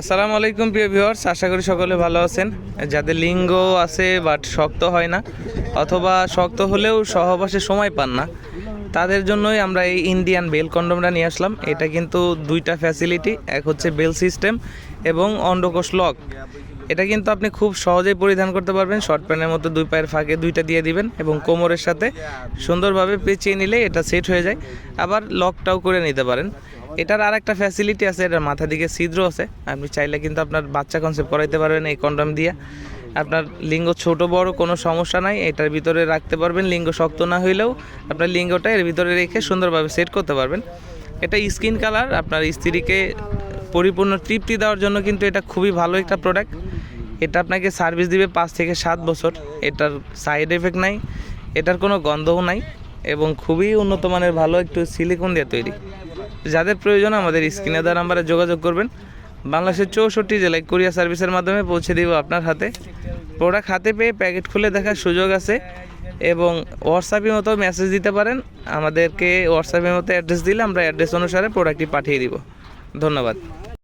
আসসালামু আলাইকুম প্রিয় ভিউয়ার্স, আশা করি সকলে ভালো আছেন। যাদের লিঙ্গ আছে বাট শক্ত হয় না, অথবা শক্ত হলেও সহবাসে সময় পান না, তাদের জন্যই আমরা এই ইন্ডিয়ান বেল কন্ডমটা নিয়ে আসলাম। এটা কিন্তু দুইটা ফ্যাসিলিটি এক হচ্ছে বেল সিস্টেম এবং অন্ডকোষ লক। এটা কিন্তু আপনি খুব সহজেই পরিধান করতে পারবেন, শর্ট প্যান্টের মধ্যে দুই পায়ের ফাঁকে দুইটা দিয়ে দিবেন এবং কোমরের সাথে সুন্দরভাবে পেঁচিয়ে নিলে এটা সেট হয়ে যায়। আবার লকটাও করে নিতে পারেন। এটার আর একটা ফ্যাসিলিটি আছে, এটার মাথা দিকে ছিদ্র আছে। আপনি চাইলে কিন্তু আপনার বাচ্চা কনসেপ্ট করাইতে পারবেন এই কন্ডম দিয়ে। আপনার লিঙ্গ ছোট, বড়, কোনো সমস্যা নাই। এটার ভিতরে রাখতে পারবেন, লিঙ্গ শক্ত না হইলেও আপনার লিঙ্গটা এর ভিতরে রেখে সুন্দরভাবে সেট করতে পারবেন। এটা স্কিন কালার আপনার স্ত্রীকে পরিপূর্ণ তৃপ্তি দেওয়ার জন্য কিন্তু এটা খুবই ভালো একটা প্রোডাক্ট এটা আপনাকে সার্ভিস দিবে পাঁচ থেকে সাত বছর। এটার সাইড এফেক্ট নাই। এটার কোনো গন্ধও নাই। এবং খুবই উন্নত মানের ভালো একটু সিলিকন দিয়ে তৈরি। যাদের প্রয়োজন আমাদের স্ক্রিনে দেওয়া নাম্বারে যোগাযোগ করবেন। বাংলাদেশের চৌষট্টি জেলায় কুরিয়ার সার্ভিসের মাধ্যমে পৌঁছে দিব আপনার হাতে। প্রোডাক্ট হাতে পেয়ে প্যাকেট খুলে দেখার সুযোগ আছে এবং হোয়াটসঅ্যাপের মতো মেসেজ দিতে পারেন। আমাদেরকে হোয়াটসঅ্যাপের মতো অ্যাড্রেস দিলে আমরা অ্যাড্রেস অনুসারে প্রোডাক্টটি পাঠিয়ে দিব। ধন্যবাদ।